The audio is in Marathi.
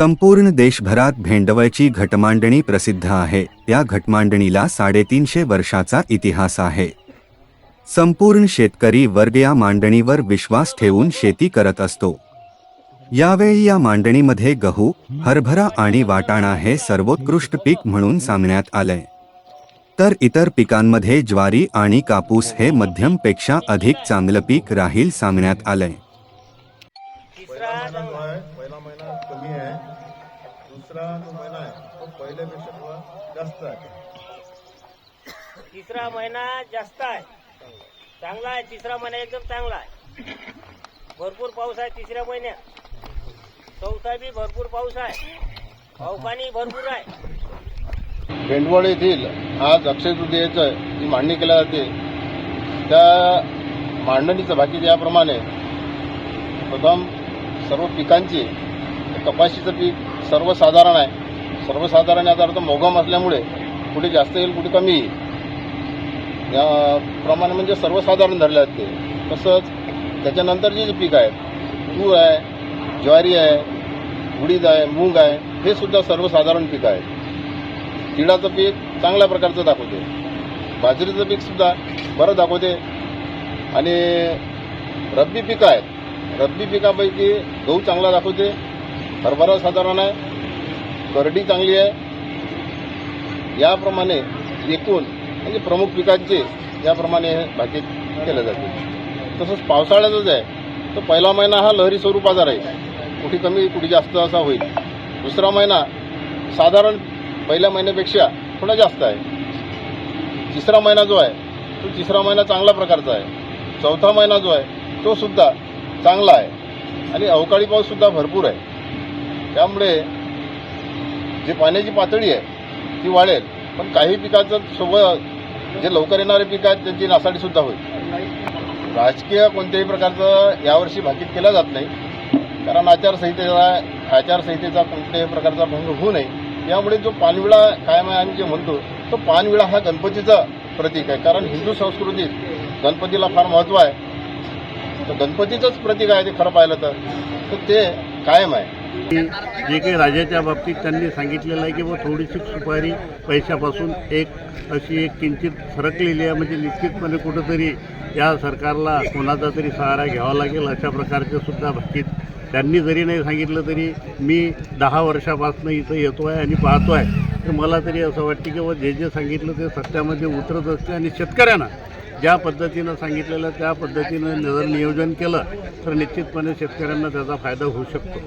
संपूर्ण देशभरात भेंडवळची घटमांडणी प्रसिद्ध आहे. या घटमांडणीला साडेतीनशे वर्षाचा इतिहास आहे. संपूर्ण शेतकरी वर्ग या मांडणीवर विश्वास ठेवून शेती करत असतो. यावेळी या मांडणीमध्ये गहू हरभरा आणि वाटाणा हे सर्वोत्कृष्ट पीक म्हणून सांगण्यात आलंय तर इतर पिकांमध्ये ज्वारी आणि कापूस हे मध्यमपेक्षा अधिक चांगलं पीक राहील सांगण्यात आलंय महिना जो आहे पहिला महिना कमी आहे. दुसरा जो महिना आहे तो पहिल्यापेक्षा थोडा जास्त आहे. तिसरा महिना जास्त आहे. चांगला आहे तिसरा महिना एकदम चांगला आहे. भरपूर पाऊस आहे तिसऱ्या महिन्यात चौथा बी भरपूर पाऊस आहे. पावसाने भरपूर आहे. भेंडवळ येथील आज अक्षय तृतीयेचं जी मांडणी केली जाते त्या मांडणीचं बाकी याप्रमाणे प्रथम सर्व पिकांची कपाशीचं पीक सर्वसाधारण आहे. सर्वसाधारण याचा अर्थ मोगम असल्यामुळे कुठे जास्त येईल कुठे कमी येईल. या प्रमाण म्हणजे सर्वसाधारण धरले जाते तसंच त्याच्यानंतरचे जे पीक आहेत तूर आहे ज्वारी आहे उडीद आहे मूग आहे हे सुद्धा सर्वसाधारण पीक आहे तिळाचं पीक चांगल्या प्रकारचं दाखवते. बाजरीचं पीकसुद्धा बरं दाखवते. आणि रब्बी पिकं आहेत रब्बी पिकापैकी गहू चांगला दाखवते. हरभरा साधारण आहे. करडी चांगली आहे. याप्रमाणे एकूण म्हणजे प्रमुख पिकांचे याप्रमाणे भाकीत केलं जाते. तसंच पावसाळ्यातच आहे. तर पहिला महिना हा लहरी स्वरूपाचा राहील कुठे कमी कुठे जास्त असा होईल. दुसरा महिना साधारण पहिल्या महिन्यापेक्षा थोडा जास्त आहे. तिसरा महिना जो आहे तो तिसरा महिना चांगला प्रकारचा आहे. चौथा महिना जो आहे तो सुद्धा चांगला आहे. आणि अवकाळी पाऊससुद्धा भरपूर आहे. त्यामुळे जे पाण्याची पातळी आहे ती वाढेल. पण काही पिकाचं सोबत जे लवकर येणारे पिकं आहेत त्यांची नासाडीसुद्धा होईल. राजकीय कोणत्याही प्रकारचं यावर्षी भाकीत केला जात नाही. कारण आचारसंहितेचा आचारसंहितेचा कोणत्याही प्रकारचा भंग होऊ नये. यामुळे जो पानविळा कायम आहे आम्ही जे म्हणतो तो पानविळा हा गणपतीचा प्रतीक आहे. कारण हिंदू संस्कृतीत गणपतीला फार महत्त्व आहे. तर गणपतीचंच प्रतीक आहे ते खरं पाहिलं तर. ते कायम आहे. जे काही राजाच्या बाबतीत त्यांनी सांगितलेलं आहे की व थोडीशी सुपारी पैशापासून एक अशी एक किंचित सरकलेली आहे म्हणजे निश्चितपणे कुठंतरी या सरकारला कोणाचा तरी सहारा घ्यावा लागेल अशा प्रकारचे सुद्धा भाकीत त्यांनी जरी नाही सांगितलं तरी मी दहा वर्षापासून इथं येतो आहे आणि पाहतो आहे तर मला तरी असं वाटते की बुवा जे जे सांगितलं ते सत्यामध्ये उतरत असते आणि शेतकऱ्यांना ज्या पद्धतीनं सांगितलेलं त्या पद्धतीनं जर नियोजन केलं तर निश्चितपणे शेतकऱ्यांना त्याचा फायदा होऊ शकतो.